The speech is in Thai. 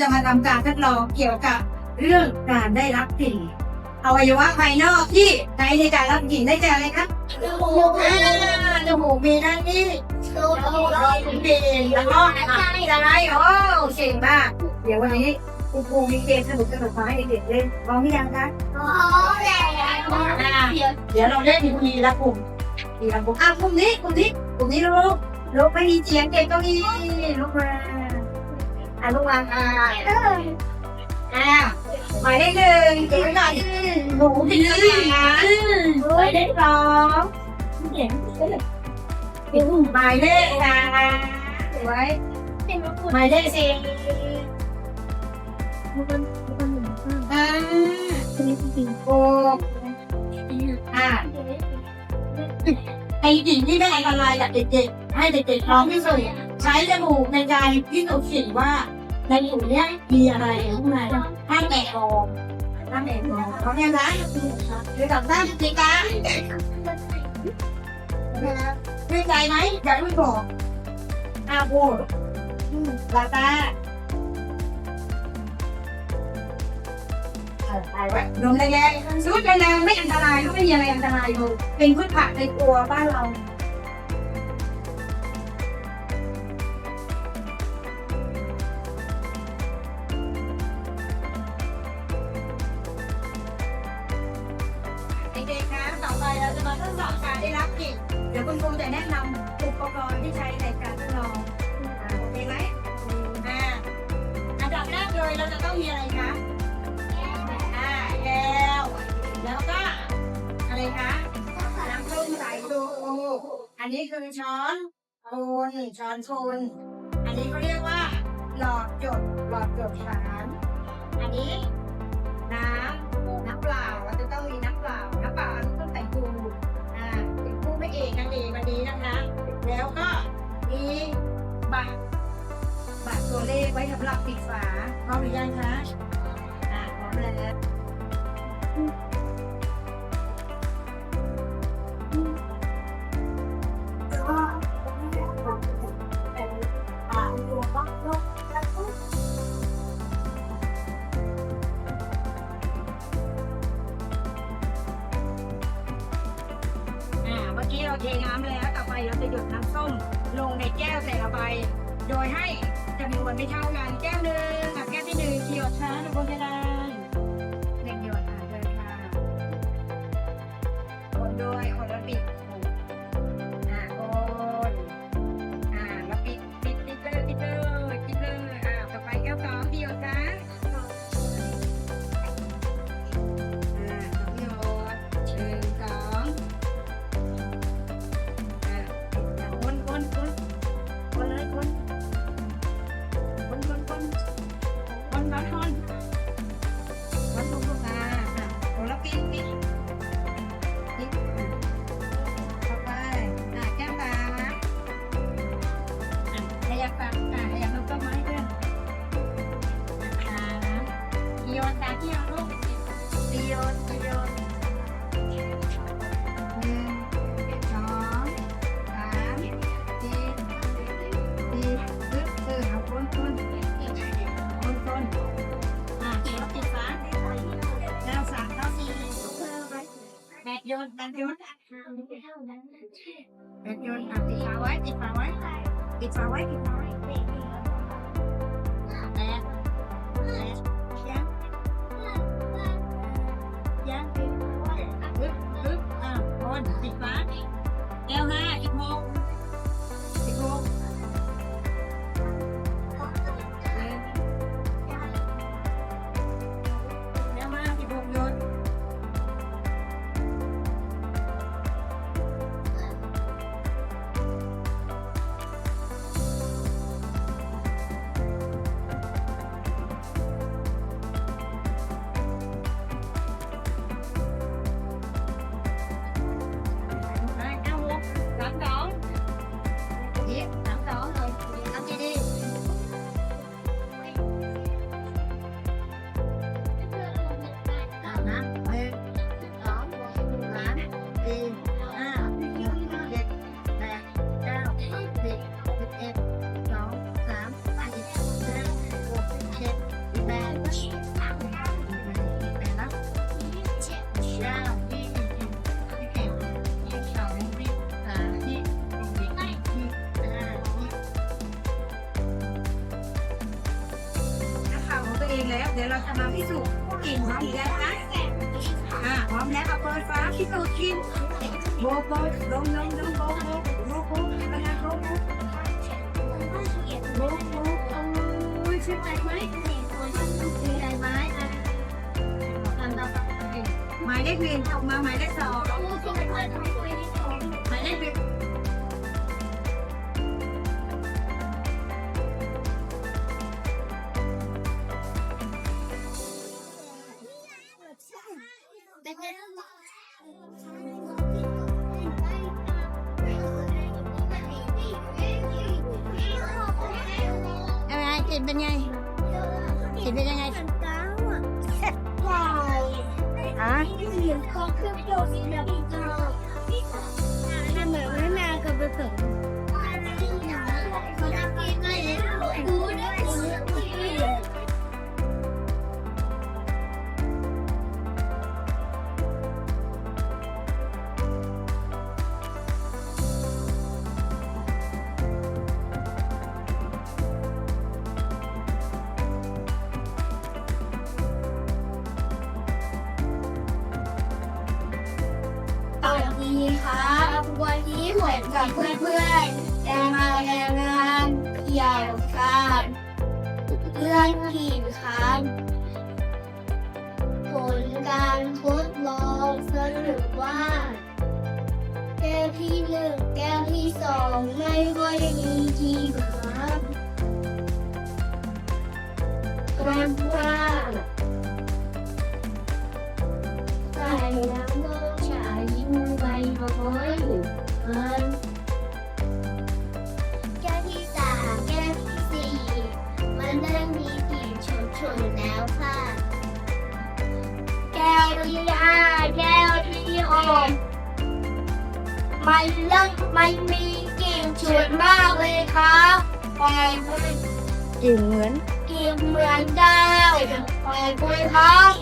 จะมาทำการทดลองเกี่ยวกับเรื่องการได้รับกลิ่นอวัยวะภายนอกที่ใช้ในการรับกลิ่นได้แก่อะไรครับอ่าจมูกมีหน้าที่รอยกลิ่นแล้วก็อะไรโอ้เก่งมากเดี๋ยววันนี้คุณครูมีเกมสนุกสนุกมาให้เด็กๆเล่นพร้อมหรือยังคะเดี๋ยวเราเล่นทีละกลุ่มทีละกลุ่มอะกลุ่มนี้กลุ่มนี้กลุ่มนี้ลูกลูกไม่มีเสียงเก่งก็มีลูกมา อะลูกมาอ่าอ่าหมายเลขหนึ่งเก่งก่อนหนูเป็นเรื่องนะหมายเลขสองหมายเลขสามสวยหมายเลขสี่อ่าหกอ่าไอ้สิ่งที่ไม่อันตรายกับเด็กๆให้เด็กๆพร้อมที่สุดใช้จมูกในการพิสูจน์สิ่งว่า nên vì mình á bây giờ này cũng là hai mẹ hồ. Năm mẹ hồ, có nghe giá cái cảm giác như cái cá. Cái cái máy cái nguyên cổ à bùa ừ, là ta rồi này suốt lên mấy anh ta này không bây giờ này anh ta này rồi. Mình quyết phạt cái của ba lòng เราจะมาทดสอบการได้รับกลิ่นเดี๋ยวคุณครูจะแนะนำอุปกรณ์ที่ใช้ในการทดลองอ่าโอเคไหมอ่าอันดับแรกเลยเราจะต้องมีอะไรคะอ่าแก้วแล้วก็อะไรคะน้ำส้มสายชูอันนี้คือช้อนโคนช้อนโคนอันนี้เขาเรียกว่า หลอดจดหลอดจดสารอันนี้ เลขไว้สำหรับปิดฝาพร้อมหรือยังคะอ่าพร้อมแล้วอ่าเมื่อกี้เราเทน้ำแล้ว ต่อไปเราจะหยดน้ำส้ม ลงในแก้วแต่ละใบ โดยให้ จำนวนไม่เท่ากันแก้วหนึ่งกับแก้วที่หนึ่งเกี่ยวช้าลงบนกระดา yun, yun, yun, it's our right, it's our right, it's our right, it's power. right. เดี๋ยวเราจะมาพิสูจน์กลิ่นพร้อมกันนะอ่าพร้อมแล้วเอาเปิดฟ้าพิสูจน์กลิ่นโบโบลงลงลงโบโบโบโบมานะโบโบโบโบโอ้ยชื่นใจไหมชื่นใจไหมอะตามเราไปหมายเลขหนึ่งออกมาหมายเลขสองหมายเลขหนึ่ง อะไรกลิ่นเป็นไงกลิ่นเป็นยังไงอะสวัส ดีครับวันนี้เหมือนกับเพื่อนๆจะมารายงานเกี่ยวกับเรื่องกลิ่นครับผลการทดลองสรุปว่า แก้วที่หนึ่งแก้วที่สองไม่ค่อยมีกลิ่นครับเพราะว่าใส่ มันเริ่มมันมีกลิ่นฉุนมากเลยครับไปพูดกลิ่นเหมือนกลิ่นเหมือนได้ไปคุยครับ